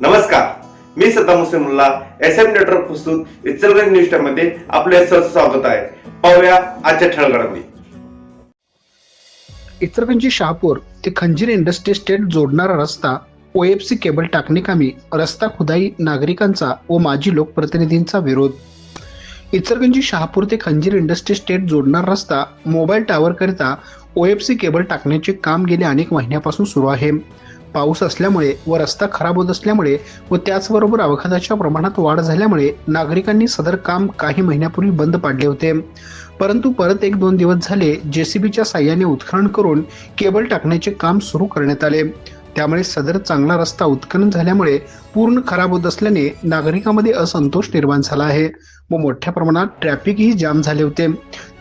नमस्कार. मी Saddam Hussain S M network प्रस्तुत Ichalganj news टाइममध्ये आपले सहर्ष स्वागत आहे. पाहूया आजच्या ठळगडामध्ये घडामोडी शहापूर ते खंजीर इंडस्ट्री स्टेट जोडणारा रस्ता ओएफसी केबल टाकणीकामी रस्ता खुदाई नागरिकांचा व माजी लोकप्रतिनिधींचा विरोध. इचलकरंजी शहापूर ते खंजीर इंडस्ट्री स्टेट जोडणार रस्ता मोबाईल टावरकरिता ओएफसी केबल टाकण्याचे काम गेल्या अनेक महिन्यापासून सुरू आहे. पाऊस असल्यामुळे व रस्ता खराब होत असल्यामुळे व त्याचबरोबर अपघाताच्या प्रमाणात वाढ झाल्यामुळे नागरिकांनी सदर काम काही महिन्यापूर्वी बंद पाडले होते. परंतु परत एक दोन दिवस झाले जेसीबीच्या साह्याने उत्खनन करून केबल टाकण्याचे काम सुरू करण्यात आले. त्यामुळे सदर चांगला रस्ता उत्खनन झाल्यामुळे पूर्ण खराब होत असल्याने नागरिकांमध्ये असंतोष निर्माण झाला आहे. व मोठ्या प्रमाणात ट्रॅफिकही जाम झाले होते.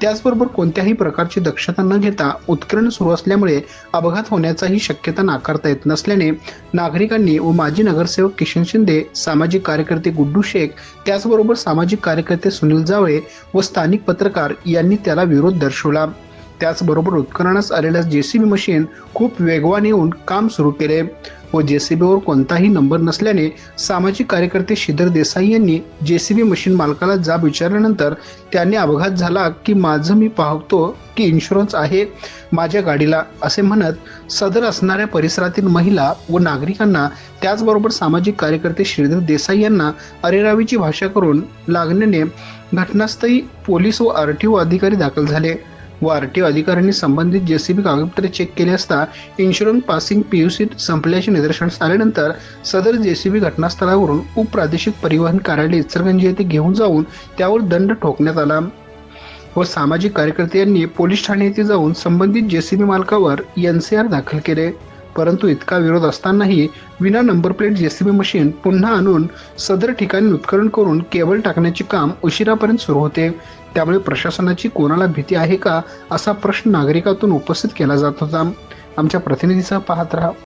त्याचबरोबर कोणत्याही प्रकारची दक्षता न घेता उत्खनन सुरू असल्यामुळे अपघात होण्याचाही शक्यता नाकारता येत नसल्याने नागरिकांनी व माजी नगरसेवक किशन शिंदे सामाजिक कार्यकर्ते गुड्डू शेख त्याचबरोबर सामाजिक कार्यकर्ते सुनील जावळे व स्थानिक पत्रकार यांनी त्याला विरोध दर्शवला. त्याचबरोबर उत्खननास आलेल्या बी मशीन खूप वेगवान येऊन काम सुरू केले. व जे सी बीवर कोणताही नंबर नसल्याने सामाजिक कार्यकर्ते श्रीधर देसाई यांनी जे सी बी मशीन मालकाला जाब विचारल्यानंतर त्यांनी अपघात झाला की माझं मी पाहतो की इन्शुरन्स आहे माझ्या गाडीला असे म्हणत सदर असणाऱ्या परिसरातील महिला व नागरिकांना त्याचबरोबर सामाजिक कार्यकर्ते श्रीधर देसाई यांना अरेरावीची भाषा करून लागण्याने घटनास्थळी पोलीस व आर टी ओ अधिकारी दाखल झाले. व आर टी ओ अधिकाऱ्यांनी संबंधित जेसीबी कागदपत्रे चेक केले असता इन्शुरन्स पासिंग पीयूसी संपल्याचे निदर्शनास आल्यानंतर सदर जेसीबी घटनास्थळावरून उपप्रादेशिक परिवहन कार्यालय इचलकरंजी येथे घेऊन जाऊन त्यावर दंड ठोकण्यात आला. व सामाजिक कार्यकर्त्यांनी पोलीस ठाणे येथे जाऊन संबंधित जेसीबी मालकावर एन सी आर दाखल केले. परंतु इतका विरोध असतानाही विना नंबर प्लेट जेसीबी मशीन पुन्हा आणून सदर ठिकाणी उत्खनन करून केबल टाकण्याचे काम उशिरापर्यंत सुरू होते. त्यामुळे प्रशासनाची कोणाला भीती आहे का असा प्रश्न नागरिकातून उपस्थित केला जात होता. आमच्या प्रतिनिधीसह पाहत राहा.